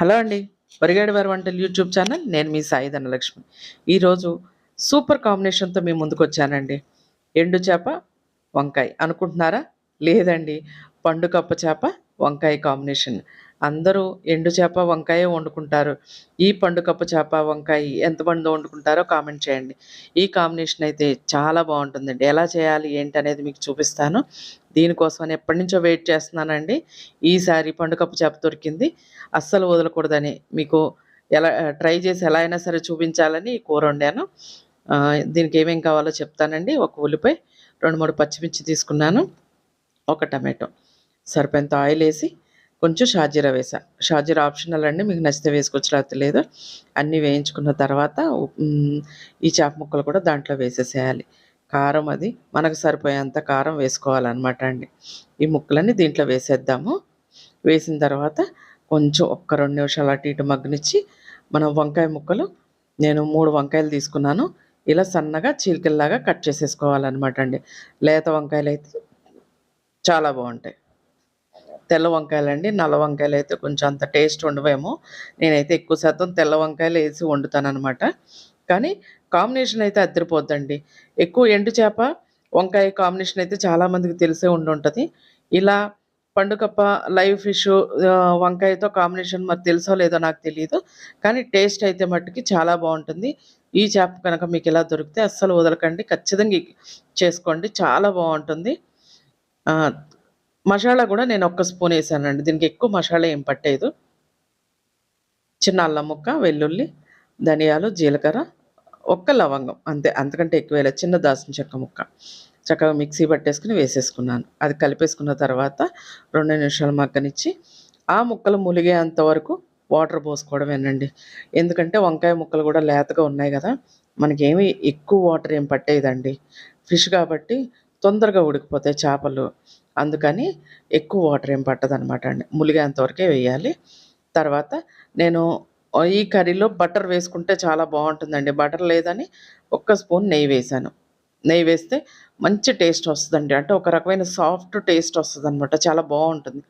Hello అండి. వరిగాడి వారి వంటలు యూట్యూబ్ ఛానల్. నేను మీ సాయి ధనలక్ష్మి. ఈరోజు సూపర్ కాంబినేషన్తో మీ ముందుకు వచ్చానండి ఎండు చేప వంకాయ. అనుకుంటున్నారా? లేదండి. పండు కప్ప చేప వంకాయ కాంబినేషన్. అందరూ ఎండు చేప వంకాయ వండుకుంటారు. ఈ పండుకప్ప చేప వంకాయ ఎంతమంది వండుకుంటారో కామెంట్ చేయండి. ఈ కాంబినేషన్ అయితే చాలా బాగుంటుందండి. ఎలా చేయాలి ఏంటి అనేది మీకు చూపిస్తాను. దీనికోసం ఎప్పటి నుంచో వెయిట్ చేస్తున్నానండి. ఈసారి పండుగప్పు చేప దొరికింది. అస్సలు వదలకూడదని మీకు ఎలా ట్రై చేసి ఎలా అయినా సరే చూపించాలని కూర వండాను. దీనికి ఏమేం కావాలో చెప్తానండి. ఒక ఉల్లిపాయ రెండు మూడు పచ్చిమిర్చి తీసుకున్నాను. ఒక టమాటో సరిపోయేంత ఆయిల్ వేసి కొంచెం షాజీరా వేసా. షాజీరా ఆప్షనల్ అండి మీకు నచ్చితే వేసుకోవచ్చు లేకపోతే లేదు. అన్నీ వేయించుకున్న తర్వాత ఈ చేప ముక్కలు కూడా దాంట్లో వేసేసేయాలి. కారం అది మనకు సరిపోయేంత కారం వేసుకోవాలన్నమాట అండి. ఈ ముక్కలన్నీ దీంట్లో వేసేద్దాము. వేసిన తర్వాత కొంచెం ఒక్క రెండు నిమిషాలు అటు ఇటు మగ్గనిచ్చి మనం వంకాయ ముక్కలు నేను మూడు వంకాయలు తీసుకున్నాను. ఇలా సన్నగా చీలికల్లాగా కట్ చేసేసుకోవాలన్నమాట అండి. లేత వంకాయలు అయితే చాలా బాగుంటాయి. తెల్ల వంకాయలు అండి నల్ల వంకాయలు అయితే కొంచెం అంత టేస్ట్ ఉండవేమో. నేనైతే ఎక్కువ శాతం తెల్ల వంకాయలు వేసి వండుతాను అనమాట కానీ కాంబినేషన్ అయితే అద్దరిపోద్దండి. ఎక్కువ ఎండు చేప వంకాయ కాంబినేషన్ అయితే చాలామందికి తెలిసే ఉండి ఉంటుంది ఇలా పండుకప్ప లైవ్ ఫిష్ వంకాయతో కాంబినేషన్ మరి తెలుసో లేదో నాకు తెలియదు కానీ టేస్ట్ అయితే మట్టుకి చాలా బాగుంటుంది. ఈ చేప కనుక మీకు ఇలా దొరికితే అస్సలు వదలకండి. ఖచ్చితంగా చేసుకోండి. చాలా బాగుంటుంది. మసాలా కూడా నేను ఒక్క స్పూన్ వేసానండి. దీనికి ఎక్కువ మసాలా ఏం పట్టేదు చిన్న అల్లం ముక్క వెల్లుల్లి ధనియాలు జీలకర్ర ఒక్క లవంగం అంతే. అంతకంటే ఎక్కువ వేయలేదు. చిన్న దాసిన చెక్క ముక్క. చక్కగా మిక్సీ పట్టేసుకుని వేసేసుకున్నాను. అది కలిపేసుకున్న తర్వాత రెండు నిమిషాలు మగ్గనిచ్చి ఆ ముక్కలు ములిగేంత వరకు వాటర్ పోసుకోవడమేనండి. ఎందుకంటే వంకాయ ముక్కలు కూడా లేతగా ఉన్నాయి కదా. మనకేమి ఎక్కువ వాటర్ ఏం పట్టేదండి ఫిష్ కాబట్టి తొందరగా ఉడికిపోతాయి చేపలు. అందుకని ఎక్కువ వాటర్ ఏం పట్టదనమాట అండి. ములిగేంతవరకే వేయాలి. తర్వాత నేను ఈ కర్రీలో బటర్ వేసుకుంటే చాలా బాగుంటుందండి. బటర్ లేదని ఒక్క స్పూన్ నెయ్యి వేసాను. నెయ్యి వేస్తే మంచి టేస్ట్ వస్తుందండి. అంటే ఒక రకమైన సాఫ్ట్ టేస్ట్ వస్తుంది అనమాట చాలా బాగుంటుంది.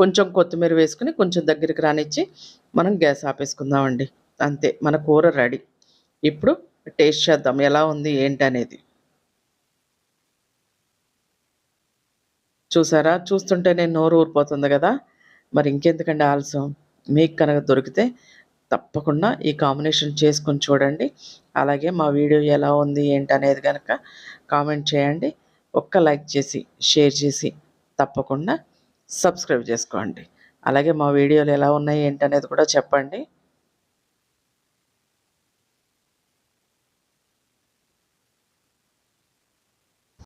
కొంచెం కొత్తిమీర వేసుకుని కొంచెం దగ్గరికి రానిచ్చి మనం గ్యాస్ ఆపేసుకుందామండి. అంతే మన కూర రెడీ. ఇప్పుడు టేస్ట్ చేద్దాం. ఎలా ఉంది ఏంటి అనేది చూసారా? చూస్తుంటేనే నోరు ఊరిపోతుంది కదా? మరి ఇంకెందుకండి ఆలస్యం? మీకు కనుక దొరికితే తప్పకుండా ఈ కాంబినేషన్ చేసుకొని చూడండి. అలాగే మా వీడియో ఎలా ఉంది ఏంటి అనేది కనుక కామెంట్ చేయండి. ఒక్క లైక్ చేసి షేర్ చేసి తప్పకుండా సబ్స్క్రైబ్ చేసుకోండి. అలాగే మా వీడియోలు ఎలా ఉన్నాయి ఏంటి అనేది కూడా చెప్పండి.